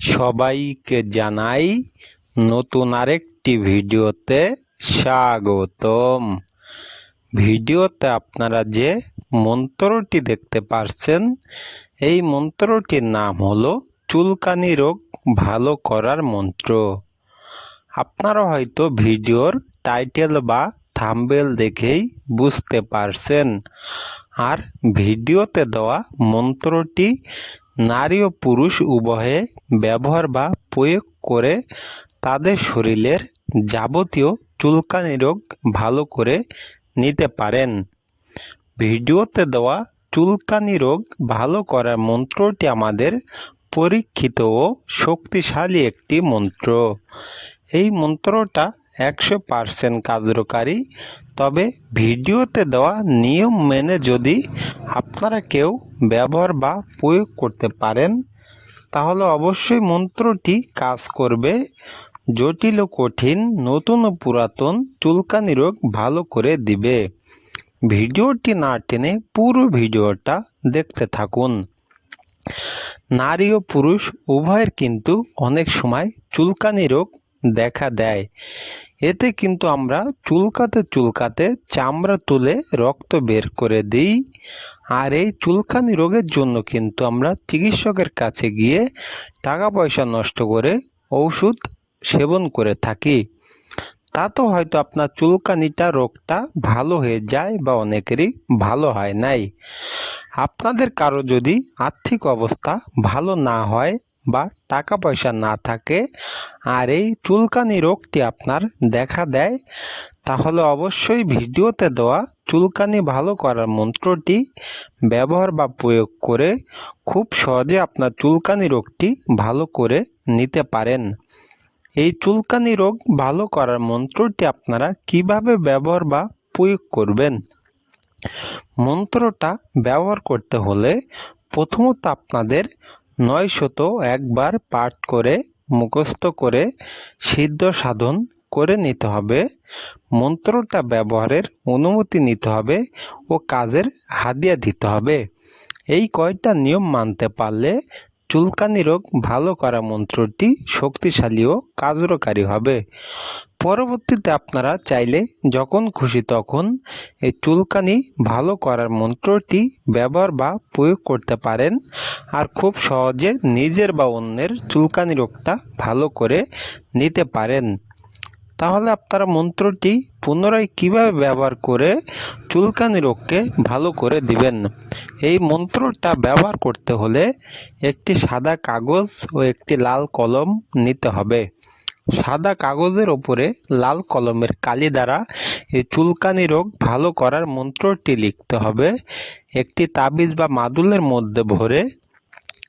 সবাইকে জানাই নতুন আরেকটি ভিডিওতে স্বাগতম। ভিডিওতে আপনারা যে মন্ত্রটি দেখতে পারছেন, এই মন্ত্রটির নাম হলো চুলকানি রোগ ভালো করার মন্ত্র। আপনারা হয়তো ভিডিওর টাইটেল বা থাম্বেল দেখেই বুঝতে পারছেন। আর ভিডিওতে দেওয়া মন্ত্রটি নারী ও পুরুষ উভয়ে ব্যবহার বা প্রয়োগ করে তাদের শরীরের যাবতীয় চুলকানি রোগ ভালো করে নিতে পারেন। ভিডিওতে দেওয়া চুলকানি রোগ ভালো করার মন্ত্রটি আমাদের পরীক্ষিত ও শক্তিশালী একটি মন্ত্র। এই মন্ত্রটা একশো পার্সেন্ট কার্যকারী। তবে ভিডিওতে দেওয়া নিয়ম মেনে যদি আপনারা কেউ ব্যবহার বা প্রয়োগ করতে পারেন, তাহলে অবশ্যই মন্ত্রটি কাজ করবে। জটিল ও কঠিন, নতুন ও পুরাতন, চুলকানি রোগ ভালো করে দিবে। ভিডিওটি না টেনে পুরো ভিডিওটা দেখতে থাকুন। নারী ও পুরুষ উভয়ের কিন্তু অনেক সময় চুলকানি রোগ দেখা দেয়। এতে কিন্তু আমরা চুলকাতে চুলকাতে চামড়া তুলে রক্ত বের করে দিই। আর এই চুলকানি রোগের জন্য কিন্তু আমরা চিকিৎসকের কাছে গিয়ে টাকা পয়সা নষ্ট করে ওষুধ সেবন করে থাকি। তা তো হয়তো আপনার চুলকানিটা রোগটা ভালো হয়ে যায় বা অনেকেরই ভালো হয় নাই। আপনাদের কারও যদি আর্থিক অবস্থা ভালো না হয় বা টাকা পয়সা না থাকে আর এই চুলকানি রোগটি আপনার দেখা দেয়, তাহলে অবশ্যই ভিডিওতে দেওয়া চুলকানি ভালো করার মন্ত্রটি ব্যবহার বা প্রয়োগ করে খুব সহজে আপনার চুলকানি রোগটি ভালো করে নিতে পারেন। এই চুলকানি রোগ ভালো করার মন্ত্রটি আপনারা কীভাবে ব্যবহার বা প্রয়োগ করবেন? মন্ত্রটা ব্যবহার করতে হলে প্রথমত আপনাদের নয় শত একবার পাঠ করে, মুখস্থ করে, সিদ্ধ সাধন করে নিতে হবে। মন্ত্রটা ব্যবহারের অনুমতি নিতে হবে ও কাজের হাদিয়া দিতে হবে। এই কয়টা নিয়ম মানতে পারলে চুলকানি রোগ ভালো করা মন্ত্রটি শক্তিশালী ও কার্যকারী হবে। পরবর্তীতে আপনারা চাইলে যখন খুশি তখন এই চুলকানি ভালো করার মন্ত্রটি ব্যবহার বা প্রয়োগ করতে পারেন আর খুব সহজে নিজের বা অন্যের চুলকানি রোগটা ভালো করে নিতে পারেন। তাহলে আপনারা মন্ত্রটি পুনরায় কীভাবে ব্যবহার করে চুলকানি রোগকে ভালো করে দিবেন? এই মন্ত্রটা ব্যবহার করতে হলে একটি সাদা কাগজ ও একটি লাল কলম নিতে হবে। সাদা কাগজের ওপরে লাল কলমের কালি দ্বারা এই চুলকানি রোগ ভালো করার মন্ত্রটি লিখতে হবে। একটি তাবিজ বা মাদুলের মধ্যে ভরে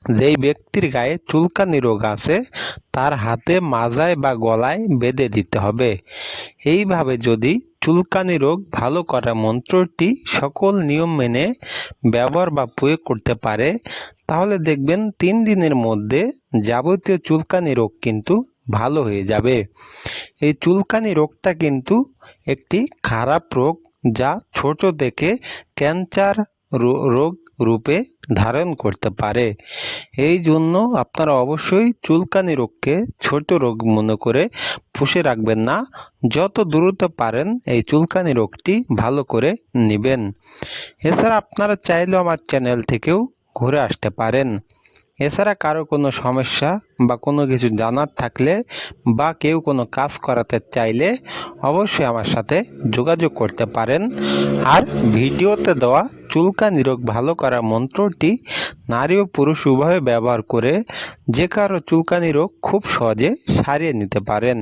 যেই ব্যক্তির গায়ে চুলকানি রোগ আছে, তার হাতে মাজায় বা গলায় বেঁধে দিতে হবে। এইভাবে যদি চুলকানি রোগ ভালো করা মন্ত্রটি সকল নিয়ম মেনে ব্যবহার বা প্রয়োগ করতে পারে, তাহলে দেখবেন তিন দিনের মধ্যে যাবতীয় চুলকানি রোগ কিন্তু ভালো হয়ে যাবে। এই চুলকানি রোগটা কিন্তু একটি খারাপ রোগ যা ছোট থেকে ক্যান্সার রোগ রূপে ধারণ করতে পারে। এই জন্য আপনারা অবশ্যই চুলকানি রোগকে ছোট রোগ মনে করে পুষে রাখবেন না। যত দ্রুত পারেন এই চুলকানি রোগটি ভালো করে নেবেন। এছাড়া আপনারা চাইলেও আমার চ্যানেল থেকেও ঘুরে আসতে পারেন। এছাড়া কারও কোনো সমস্যা বা কোনো কিছু জানার থাকলে বা কেউ কোনো কাজ করাতে চাইলে অবশ্যই আমার সাথে যোগাযোগ করতে পারেন। আর ভিডিওতে দেওয়া চুলকানি রোগ ভালো করা মন্ত্রটি নারী ও পুরুষ উভয়ে ব্যবহার করে যে কারও চুলকানি রোগ খুব সহজে সারিয়ে নিতে পারেন।